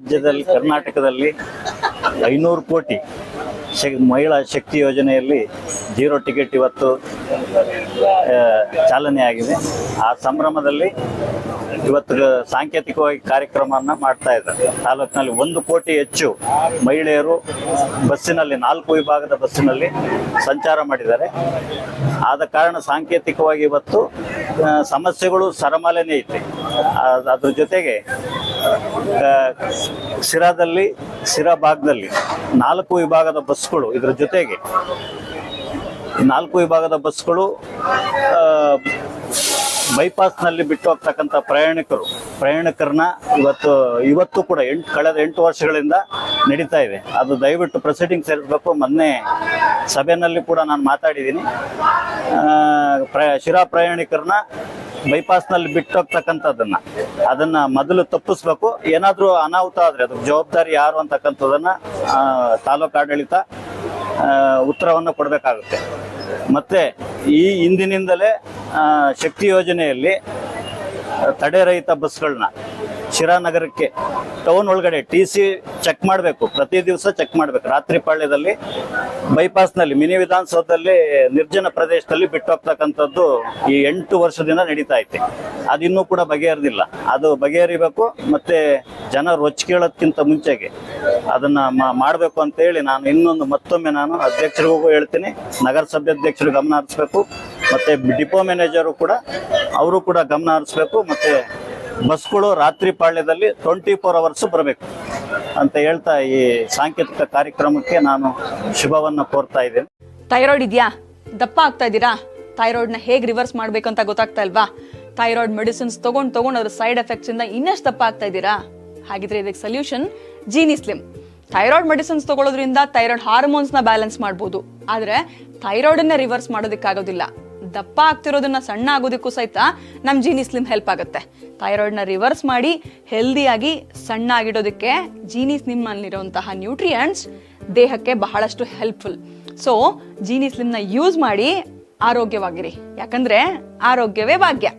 ರಾಜ್ಯದಲ್ಲಿ ಕರ್ನಾಟಕದಲ್ಲಿ ಐನೂರು ಕೋಟಿ ಮಹಿಳಾ ಶಕ್ತಿ ಯೋಜನೆಯಲ್ಲಿ ಜೀರೋ ಟಿಕೆಟ್ ಇವತ್ತು ಚಾಲನೆ ಆಗಿದೆ. ಆ ಸಂಭ್ರಮದಲ್ಲಿ ಇವತ್ತು ಸಾಂಕೇತಿಕವಾಗಿ ಕಾರ್ಯಕ್ರಮವನ್ನು ಮಾಡ್ತಾ ಇದ್ದಾರೆ. ತಾಲೂಕಿನಲ್ಲಿ ಒಂದು ಕೋಟಿ ಹೆಚ್ಚು ಮಹಿಳೆಯರು ಬಸ್ಸಿನಲ್ಲಿ, ನಾಲ್ಕು ವಿಭಾಗದ ಬಸ್ಸಿನಲ್ಲಿ ಸಂಚಾರ ಮಾಡಿದ್ದಾರೆ. ಆದ ಕಾರಣ ಸಾಂಕೇತಿಕವಾಗಿ ಇವತ್ತು ಸಮಸ್ಯೆಗಳು ಸರಮಾಲೆನೇ ಐತೆ. ಅದ್ರ ಜೊತೆಗೆ ಶಿರಾದಲ್ಲಿ ಸಿರಾ ಭಾಗದಲ್ಲಿ ನಾಲ್ಕು ವಿಭಾಗದ ಬಸ್ಗಳು ಇದ್ರ ಜೊತೆಗೆ. ನಾಲ್ಕು ವಿಭಾಗದ ಬಸ್ಗಳು ಬೈಪಾಸ್ನಲ್ಲಿ ಬಿಟ್ಟು ಹೋಗ್ತಕ್ಕಂಥ ಪ್ರಯಾಣಿಕರು. ಪ್ರಯಾಣಿಕರನ್ನ ಇವತ್ತು ಇವತ್ತು ಕೂಡ ಎಂಟು, ಕಳೆದ ಎಂಟು ವರ್ಷಗಳಿಂದ ನಡೀತಾ ಇದೆ. ಅದು ದಯವಿಟ್ಟು ಪ್ರೊಸೀಡಿಂಗ್ ಸೇರಿಸಬೇಕು. ಮೊನ್ನೆ ಸಭೆಯಲ್ಲಿ ಕೂಡ ನಾನು ಮಾತಾಡಿದ್ದೀನಿ. ಪ್ರ, ಶಿರಾ ಪ್ರಯಾಣಿಕರನ್ನ ಬೈಪಾಸ್ನಲ್ಲಿ ಬಿಟ್ಟು ಹೋಗ್ತಕ್ಕಂಥದ್ದನ್ನ ಅದನ್ನ ಮೊದಲು ತಪ್ಪಿಸ್ಬೇಕು. ಏನಾದರೂ ಅನಾಹುತ ಆದರೆ ಅದ್ರ ಜವಾಬ್ದಾರಿ ಯಾರು ಅಂತಕ್ಕಂಥದ್ದನ್ನ ತಾಲೂಕು ಆಡಳಿತ ಉತ್ತರವನ್ನು ಕೊಡಬೇಕಾಗುತ್ತೆ. ಮತ್ತೆ ಈ ಹಿಂದಿನಿಂದಲೇ ಶಕ್ತಿ ಯೋಜನೆಯಲ್ಲಿ ತಡೆರಹಿತ ಬಸ್ಗಳನ್ನ ಶಿರಾ ನಗರಕ್ಕೆ ಟೌನ್ ಒಳಗಡೆ ಟಿ ಸಿ ಚೆಕ್ ಮಾಡಬೇಕು. ಪ್ರತಿ ದಿವಸ ಚೆಕ್ ಮಾಡಬೇಕು. ರಾತ್ರಿ ಪಾಳ್ಯದಲ್ಲಿ ಬೈಪಾಸ್ನಲ್ಲಿ, ಮಿನಿ ವಿಧಾನಸೌಧದಲ್ಲಿ, ನಿರ್ಜನ ಪ್ರದೇಶದಲ್ಲಿ ಬಿಟ್ಟು ಹೋಗ್ತಕ್ಕಂಥದ್ದು ಈ ಎಂಟು ವರ್ಷದಿಂದ ನಡೀತಾ ಐತೆ. ಅದಿನ್ನೂ ಕೂಡ ಬಗೆಹರಿದಿಲ್ಲ. ಅದು ಬಗೆಹರಿಬೇಕು ಮತ್ತೆ ಜನ ರೊಚ್ಕೇಳೋದಕ್ಕಿಂತ ಮುಂಚೆಗೆ ಅದನ್ನ ಮಾಡಬೇಕು ಅಂತೇಳಿ ನಾನು ಇನ್ನೊಂದು ಮತ್ತೊಮ್ಮೆ ನಾನು ಅಧ್ಯಕ್ಷರಿಗೂ ಹೇಳ್ತೀನಿ. ನಗರಸಭೆ ಅಧ್ಯಕ್ಷರು ಗಮನ ಹರಿಸ್ಬೇಕು. ಮತ್ತೆ ಡಿಪೋ ಮ್ಯಾನೇಜರು ಕೂಡ, ಅವರು ಕೂಡ ಗಮನ ಹರಿಸ್ಬೇಕು. ಮತ್ತೆ ಬಸ್ಗಳು ರಾತ್ರಿ ಪಾಳ್ಯದಲ್ಲಿ ಟ್ವೆಂಟಿ ಫೋರ್ ಅವರ್ಸ್ ಬರಬೇಕು ಅಂತ ಹೇಳ್ತಾ ಈ ಸಾಂಕೇತಿಕ ಕಾರ್ಯಕ್ರಮಕ್ಕೆ ನಾನು ಶುಭವನ್ನು ಕೋರ್ತಾ ಇದ್ದೇನೆ. ಥೈರಾಯ್ಡ್ ಇದೆಯಾ? ದಪ್ಪ ಆಗ್ತಾ ಇದ್ದೀರಾ? ಥೈರಾಯ್ಡ್ನ ಹೇಗೆ ರಿವರ್ಸ್ ಮಾಡ್ಬೇಕು ಅಂತ ಗೊತ್ತಾಗ್ತಾ ಇಲ್ವಾ? ಥೈರಾಯ್ಡ್ ಮೆಡಿಸಿನ್ಸ್ ತಗೊಂಡ್ ತಗೊಂಡ್ ಅದ್ರ ಸೈಡ್ ಎಫೆಕ್ಟ್ಸ್ ಇಂದ ಇನ್ನಷ್ಟು ದಪ್ಪ ಆಗ್ತಾ ಇದ್ದೀರಾ? ಹಾಗಿದ್ರೆ ಇದಕ್ಕೆ solution Jeeni Slim thyroid medicines ತಗೊಳ್ಳೋದ್ರಿಂದ thyroid ಹಾರ್ಮೋನ್ಸ್ನ ಬ್ಯಾಲೆನ್ಸ್ ಮಾಡ್ಬೋದು. ಆದರೆ ಥೈರಾಯ್ಡ್ ಅನ್ನ ರಿವರ್ಸ್ ಮಾಡೋದಕ್ಕಾಗೋದಿಲ್ಲ. ದಪ್ಪ ಆಗ್ತಿರೋದನ್ನ ಸಣ್ಣ ಆಗೋದಕ್ಕೂ ಸಹಿತ ನಮ್ಮ ಜೀನಿ ಸ್ಲಿಮ್ ಹೆಲ್ಪ್ ಆಗುತ್ತೆ. ಥೈರಾಯ್ಡ್ನ ರಿವರ್ಸ್ ಮಾಡಿ ಹೆಲ್ದಿಯಾಗಿ ಸಣ್ಣ ಆಗಿಡೋದಕ್ಕೆ ಜೀನಿ ಸ್ಲಿಮ್ ಅಲ್ಲಿರುವಂತಹ ನ್ಯೂಟ್ರಿಯೆಂಟ್ಸ್ ದೇಹಕ್ಕೆ ಬಹಳಷ್ಟು ಹೆಲ್ಪ್ಫುಲ್. ಸೊ, ಜೀನಿ ಸ್ಲಿಮ್ನ ಯೂಸ್ ಮಾಡಿ ಆರೋಗ್ಯವಾಗಿರಿ. ಯಾಕಂದ್ರೆ ಆರೋಗ್ಯವೇ ಭಾಗ್ಯ.